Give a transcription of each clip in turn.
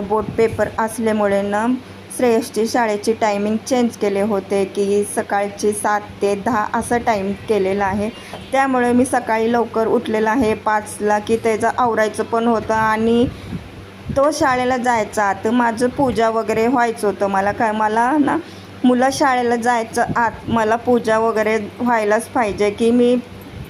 Paper असल्यामुळे ना श्रेयसची शाळेची टायमिंग चेंज केले होते की सकाळची सात ते दहा असं टाईम केलेलं आहे. त्यामुळे मी सकाळी लवकर उठलेलं आहे पाचला की त्याचं आवरायचं पण होतं आणि तो शाळेला जायचा. तर माझं पूजा वगैरे व्हायचं होतं. मला काय मला ना मुलं शाळेला जायचं आत. मला पूजा वगैरे व्हायलाच पाहिजे की मी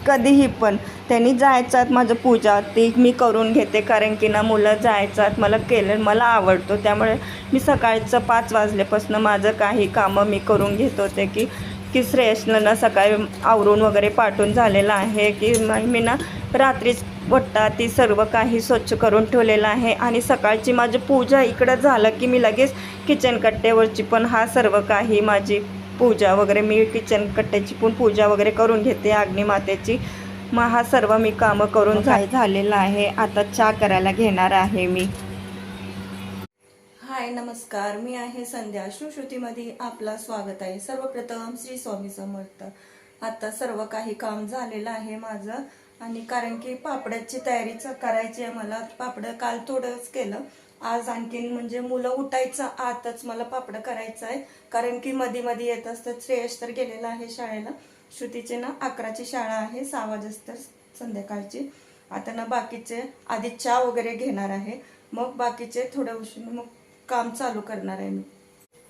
कधीही पण. त्यांनी जायचात माझं पूजा ती मी करून घेते कारण की ना मुलं जायचात आत मला केलं मला आवडतो. त्यामुळे मी सकाळचं पाच वाजल्यापासून माझं काही कामं मी करून घेत होते की की श्रेयसला सकाळी आवरून वगैरे पाठवून झालेलं आहे की मी ना रात्रीच वट्टा ती सर्व काही स्वच्छ करून ठेवलेलं आहे. आणि सकाळची माझी पूजा इकडं झालं की मी लगेच किचन कट्ट्यावरची पण हा सर्व काही माझी पूजा वगैरे मी किचन कट्ट्याची पण पूजा वगैरे करून घेते अग्निमातेची. मग हा सर्व मी कामं करून जाय झालेलं आहे. आता चहा करायला घेणार आहे मी. हाय नमस्कार. मी आहे संध्या. सुश्रुतीमध्ये आपला स्वागत आहे. सर्वप्रथम श्री स्वामी समर्थ. आता सर्व काही काम झालेलं आहे माझं. आणि कारण की पापड्याची तयारी करायची आहे मला. पापड काल थोडंच केलं. आज आणखीन म्हणजे मुलं उठायचं आतच मला पापडं करायचं आहे. कारण की मध्ये मध्ये येत असतं. श्रेयश तर गेलेला आहे शाळेला. श्रुतीचे ना अकराची शाळा आहे. सहा वाजता संध्याकाळची. आता ना बाकीचे आधी चहा वगैरे घेणार आहे. मग बाकीचे थोड्या उशीर मग काम चालू करणार आहे मी.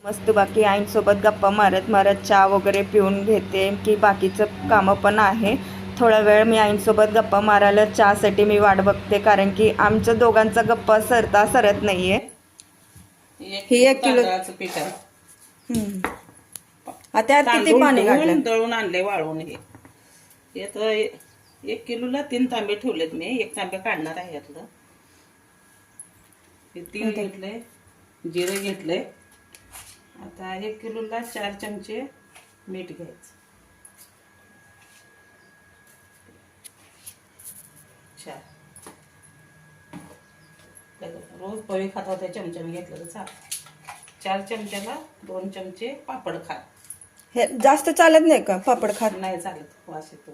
मस्त बाकी आईंसोबत गप्पा मारत मारत चहा वगैरे पिऊन घेते. की बाकीचं कामं पण आहे. थोडा वेळ मी आईंसोबत गप्पा मारायला चहासाठी मी वाट बघते कारण की आमच्या दोघांचा गप्पा सरता सरत नाहीये. ही एक किलो- पीठ आहे. हम्म. आता यात किती पाणी दळून आणले वाळवून हे. यात एक किलोला तीन तांबे ठेवलेत मी एक तांबे काढणार आहे यातलं. हे तीळ घेतलंय जिरं घेतलंय. आता एक किलोला चार चमचे मीठ घ्यायचं. त्याला रोज पोहे खात होत्या चमच्याने घेतलं तर चाल चार चमच्याला दोन चमचे पापड खा हे जास्त चालत नाही का पापड खात? नाही चालत वास येतो.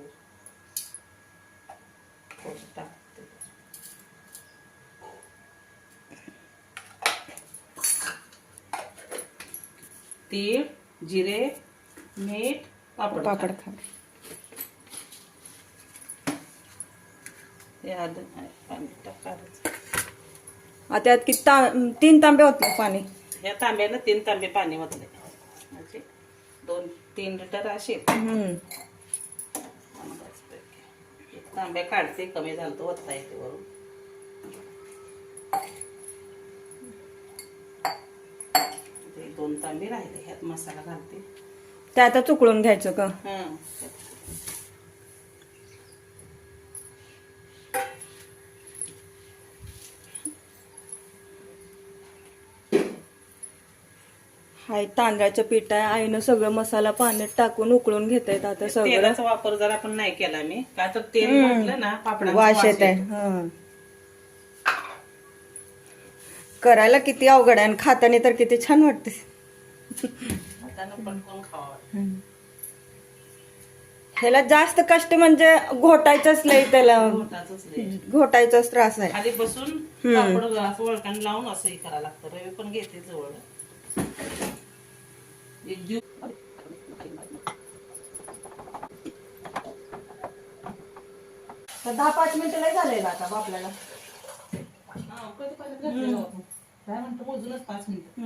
तीळ जिरे मीठ पापड पापड खा. खात हे अर्ध पाणी टाकायचं आता यात किती ता- तीन तांबे होते पाणी? ह्या तांब्यानं तीन तांबे पाणी ओतले. म्हणजे दोन तीन लिटर असे. एक तांब्या काढते कमी झालं तर ओतता येते वरून. दोन तांबे राहिले ह्यात मसाला घालते. ते आता चुकळून घ्यायचं का? हं. हाय तांदळाचं पीठ आहे आईनं सगळं मसाला पाण्यात टाकून उकळून घेत आहेत आता सगळं. तेलाचा वापर जर आपण नाही केला मी का तर तेल. घातलं ना वास येत. आहे हं. करायला किती अवघड आहे आणि खाताना तर किती छान वाटते पटकन खावा ह्याला जास्त कष्ट म्हणजे घोटायचंच नाही त्याला. पोटाचंच लय. घोटायचाच त्रास आहे. खाली बसून पापड असं लावून असंही करावं लागतं. रवी पण घेते जवळ. दिव दहा पाच मिनिटं नाही झालेलं आता होतं. काय म्हणतो मोजूनच पाच मिनिट.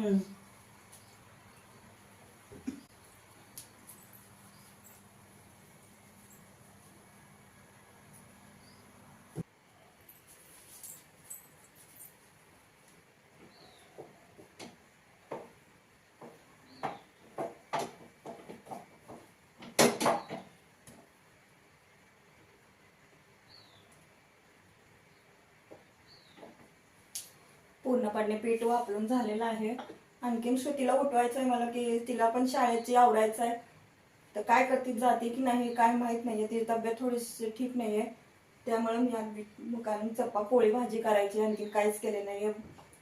पूर्णपणे पीठ वापरून झालेलं आहे. आणखीन श्रुतीला उठवायचं आहे मला की तिला पण शाळेची आवडायचं आहे तर काय करते जाते की नाही काय माहीत नाही आहे तिची तब्येत थोडीशी ठीक नाही आहे त्यामुळे मी अगदी मुकाम चप्पा पोळी भाजी करायची. आणखी काहीच केले नाहीये.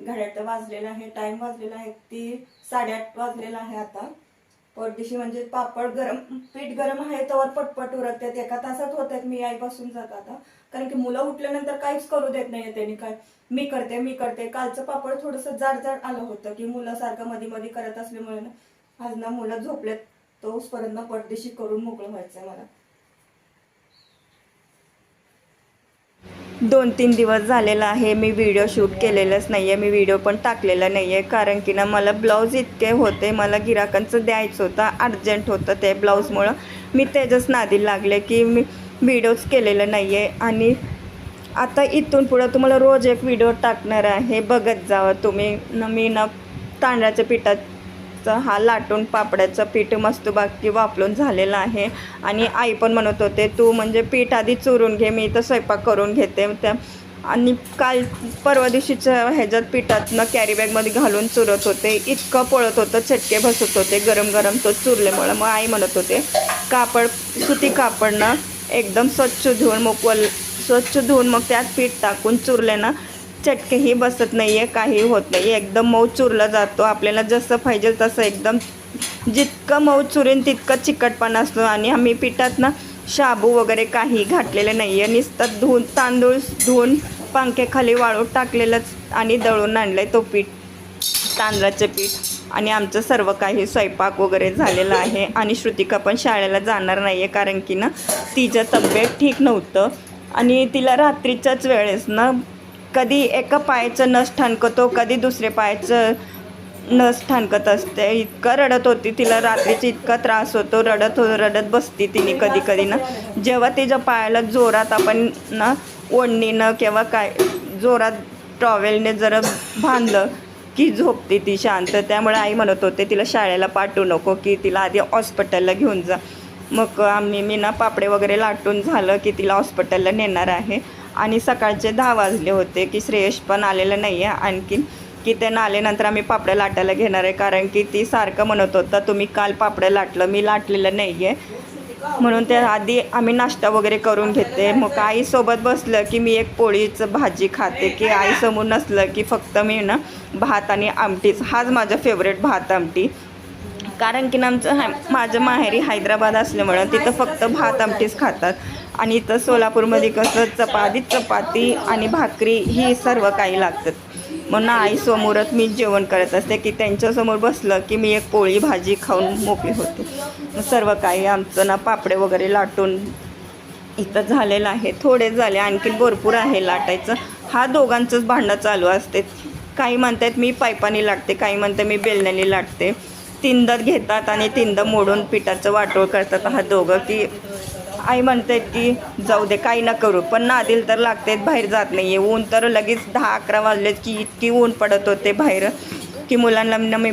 घड्याळ तर वाजलेलं आहे टाईम वाजलेला आहे. ती साडेआठ वाजलेला आहे आता. पोटदिशी म्हणजे पापड गरम पीठ गरम आहे तर पटपट उरकतात. एका तासात होत आहेत मी आईपासून जात आता. कारण की मुलं उठल्यानंतर काहीच करू देत नाही त्यांनी काय. मी करते मी करते. कालचं पापड थोडंसं जाड जाड आलं होतं की मुलं सारखं मध्ये मध्ये करत असल्यामुळे ना. आज ना मुलं झोपलेत तोचपर्यंत पटदिशी करून मोकळं व्हायचंय मला. दोन तीन दिवस झालेला आहे. मी व्हिडिओ शूट केलेलंच नाही आहे मी व्हिडिओ पण टाकलेला नाही आहे कारण की ना मला ब्लाऊज इतके होते मला गिराकांचं द्यायचं होतं अर्जंट होतं ते ब्लाऊजमुळं मी त्याच्याच नादी लागले की मी व्हिडिओज केलेलं नाही आहे आणि आता इथून पुढं तुम्हाला रोज एक व्हिडिओ टाकणार आहे. बघत जावं तुम्ही. न मी ना तांदळाच्या पिठात मस्त हा लाटून पापड्याचं पीठ मस्त बाकी वापरून झालेलं आहे. आणि आई पण म्हणत होते तू म्हणजे पीठ आधी चुरून घे मी तर स्वयंपाक करून घेते. त्या आणि काल परवा दिवशीच्या ह्याच्यात पिठातनं कॅरी बॅगमध्ये घालून चुरत होते. इतकं पळत होतं चटके बसत होते गरम गरम तो चुरल्यामुळं. मग आई म्हणत होते कापड सुती कापडनं एकदम स्वच्छ धुवून मोकवल स्वच्छ धुवून मग त्यात पीठ टाकून चुरले ना चटकेही बसत नाही आहे काही होत नाही एकदम मऊ चुरला जातो. आपल्याला जसं पाहिजे तसं एकदम जितकं मऊ चुरेन तितकं चिकटपणा असतो. आणि आम्ही पिठात ना शाबू वगैरे काही घातलेले नाही आहे नुसतं धुवून तांदूळ धुवून पंख्याखाली वाळून टाकलेलंच आणि दळून आणलं आहे तो पीठ तांदळाचं पीठ. आणि आमचं सर्व काही स्वयंपाक वगैरे झालेलं आहे. आणि श्रुतिका पण शाळेला जाणार नाही आहे कारण की ना तिचं तब्येत ठीक नव्हतं. आणि तिला रात्रीच्याच वेळेस ना कधी एका पायाचं नस ठणकतो कधी दुसरे पायाचं नस ठणकत असते. इतकं रडत होती तिला रात्रीचा इतका त्रास होतो रडत हो रडत बसती तिने कधी कधी ना. जेव्हा तिच्या पायाला जोरात आपण ना ओढणीनं किंवा काय जोरात टॉवेलने जरा बांधलं की झोपते ती शांत. त्यामुळे आई म्हणत होते तिला शाळेला पाठवू नको की तिला आधी हॉस्पिटलला घेऊन जा. मग आम्ही मी ना पापडे वगैरे लाटून झालं की तिला हॉस्पिटलला नेणार आहे. आणि सकाळचे दहा वाजले होते की श्रेयश पण आलेलं नाही आहे आणखीन की ते आल्यानंतर आम्ही पापड्या लाटायला घेणार आहे. कारण की ती सारखं म्हणत होता तुम्ही काल पापड्या लाटलं मी लाटलेलं नाही आहे म्हणून त्या आधी आम्ही नाश्ता वगैरे करून घेते. मग आईसोबत बसलं की मी एक पोळीचं भाजी खाते की आईसमोर नसलं की फक्त मी ना भात आणि आमटीच. हाच माझा फेवरेट भात आमटी. कारण की ना आमचं माझं माहेरी हैदराबाद असल्यामुळं तिथं फक्त भात आमटीच खातात. आणि इथं सोलापूरमध्ये कसं चपाती चपाती आणि भाकरी ही सर्व काही लागतात. म्हणून आईसमोरच मी जेवण करत असते की त्यांच्यासमोर बसलं की मी एक पोळी भाजी खाऊन मोकळी होते. सर्व काही आमचं ना पापडे वगैरे लाटून इथं झालेलं आहे. थोडे झाले आणखीन भरपूर आहे लाटायचं. हा दोघांचंच भांडणं चालू असते. काही म्हणतात मी पायपाने लाटते काही म्हणतात मी बेलण्याने लाटते. तिंदत घेतात आणि तिंद मोडून पिठाचं वाटोळ करतात. हा दोघं की आई म्हणते की जाऊ दे काही ना करू. पण नादिल तर लागतेत बाहेर जात नाही आहे ऊन तर लगेच दहा अकरा वाजलेत की इतकी ऊन पडत होते बाहेर की मुलांना मी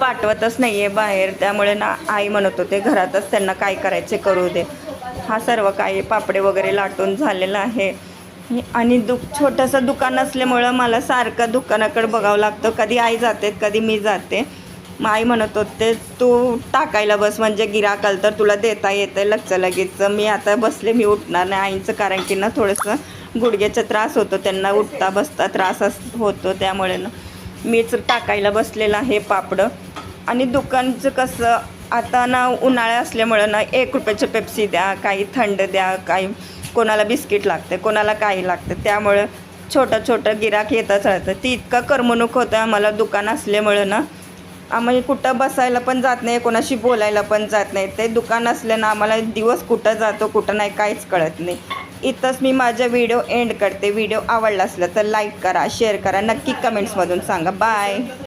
पाठवतच नाही आहे बाहेर. त्यामुळे ना आई म्हणत होते घरातच त्यांना काय करायचे करू दे. हा सर्व काही पापडे वगैरे लाटून झालेला आहे. आणि दु छोटंसं दुकान असल्यामुळं मला सारखं दुकानाकडे बघावं लागतं. कधी आई जाते कधी मी जाते. मग आई म्हणत होते तू टाकायला बस म्हणजे गिराकाल तर तुला देता येतं लक्ष लगेच. मी आता बसले मी उठणार नाही आईचं कारण की ना थोडंसं गुडघ्याचा त्रास होतो त्यांना उठता बसता त्रास अस होतो त्यामुळे ना. मीच टाकायला बसलेलं आहे पापडं. आणि दुकानचं कसं आता ना उन्हाळा असल्यामुळं ना एक रुपयाचं पेप्सी द्या काही थंड द्या काही कोणाला बिस्किट लागते कोणाला काही लागतं त्यामुळं छोटं छोटं गिराक येतच राहतं. ती इतका करमणूक होतं आम्हाला दुकान असल्यामुळं ना. आम्ही म्हणजे कुठं बसायला पण जात नाही कोणाशी बोलायला पण जात नाही. ते दुकान असल्यानं आम्हाला दिवस कुठं जातो कुठं नाही काहीच कळत नाही. इथंच मी माझा व्हिडिओ एंड करते. व्हिडिओ आवडला असला तर लाईक करा शेअर करा. नक्की कमेंट्समधून सांगा. बाय